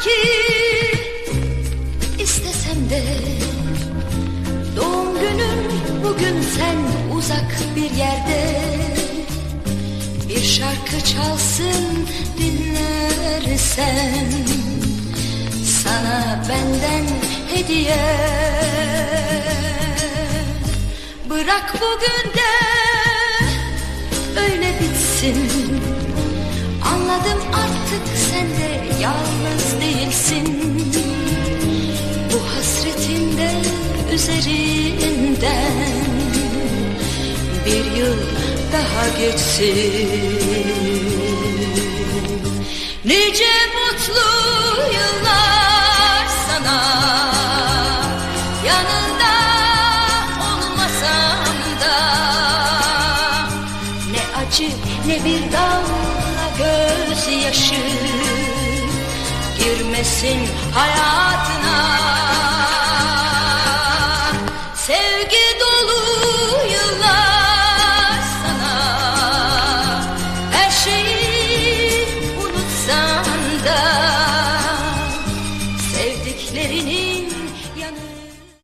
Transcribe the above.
ki istesem de Doğum günün bugün sen uzak bir yerde. Bir şarkı çalsın dinlersen Sana benden hediye. Bırak bugün de öyle bitsin Anladım artık sen de yalnız değilsin. Bu hasretin de üzerinden Bir yıl daha geçsin. Nice mutlu yıllar sana. Yanında olmasam da Ne acı ne bir damla girmesin hayatına. Sevgi dolu yıllar sana. Her şeyi unutsan da Sevdiklerini